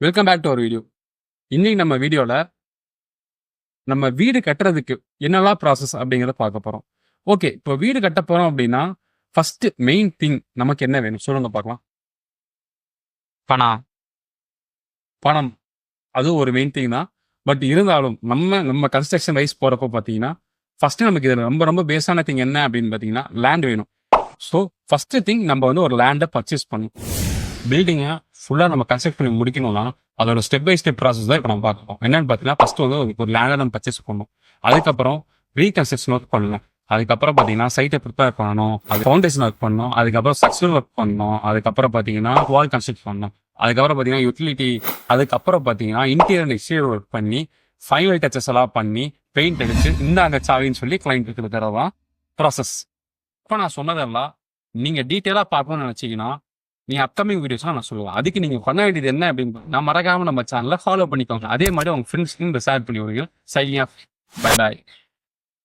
Welcome back to ஒரு video இன்னைக்கு நம்ம வீடியோவில் நம்ம வீடு கட்டுறதுக்கு என்னெல்லாம் ப்ராசஸ் அப்படிங்கிறத பார்க்க போகிறோம் ஓகே இப்போ வீடு கட்ட போகிறோம் அப்படின்னா ஃபஸ்ட்டு மெயின் திங் நமக்கு என்ன வேணும்? சொல்லுங்க பார்க்கலாம். பணம். பணம். அதுவும் ஒரு மெயின் திங் தான். பட் இருந்தாலும் நம்ம நம்ம கன்ஸ்ட்ரக்ஷன் வைஸ் போகிறப்போ பார்த்தீங்கன்னா ஃபஸ்ட்டு நமக்கு இதில் ரொம்ப ரொம்ப பேஸான திங் என்ன அப்படின்னு பார்த்தீங்கன்னா லேண்ட் வேணும். ஸோ ஃபஸ்ட்டு திங் நம்ம வந்து ஒரு லேண்டை பர்ச்சேஸ் பண்ணணும். பில்டிங்கை ஃபுல்லாக நம்ம கன்ஸ்ட்ரக்ட் பண்ணி முடிக்கணும்னா அதோட ஸ்டெப் பை ஸ்டெப் ப்ராசஸ் தான் இப்போ நம்ம பார்க்கணும். என்னன்னு பார்த்தீங்கன்னா ஃபஸ்ட்டு வந்து ஒரு- ஒரு லேண்டை நம்ம பர்ச்சேஸ் பண்ணணும். அதுக்கப்புறம் ரீகன்ஸ்ட்ரக்ஷன் ஒர்க் பண்ணணும். அதுக்கப்புறம் பார்த்தீங்கன்னா சைட்டை ப்ரிப்பேர் பண்ணணும் அது ஃபவுண்டேஷன் ஒர்க் பண்ணணும் அதுக்கப்புறம் ஸ்ட்ரக்சர் ஒர்க் பண்ணணும் அதுக்கப்புறம் பார்த்தீங்கன்னா வால் கன்ஸ்ட்ரக்ட் பண்ணணும். அதுக்கப்புறம் பார்த்தீங்கன்னா யூட்டிலிட்டி அதுக்கப்புறம் பார்த்தீங்கன்னா இன்டீரியர் எக்ஸ்டீரியர் ஒர்க் பண்ணி ஃபைனல் டச்சஸ் எல்லாம் பண்ணி பெயிண்ட் அடிச்சு இந்தாங்க சாவின்னு சொல்லி கிளைண்ட்டுக்கு தரதான் ப்ராசஸ் இப்போ நான் சொன்னதெல்லாம் நீங்கள் டீட்டெயிலாக பார்க்கணும்னு நினச்சிங்கன்னா நீ அப்கமிங் வீடியோஸ் நான் சொல்லுவேன். அதுக்கு நீங்கள் பண்ண வேண்டியது என்ன அப்படின்னு நான் மறக்காம நம்ம சேனலை ஃபாலோ பண்ணிக்கோங்க. அதே மாதிரி உங்கள் ஃப்ரெண்ட்ஸ்க்கு இந்த ஷேர் பண்ணி விடுங்க. Signing off bye bye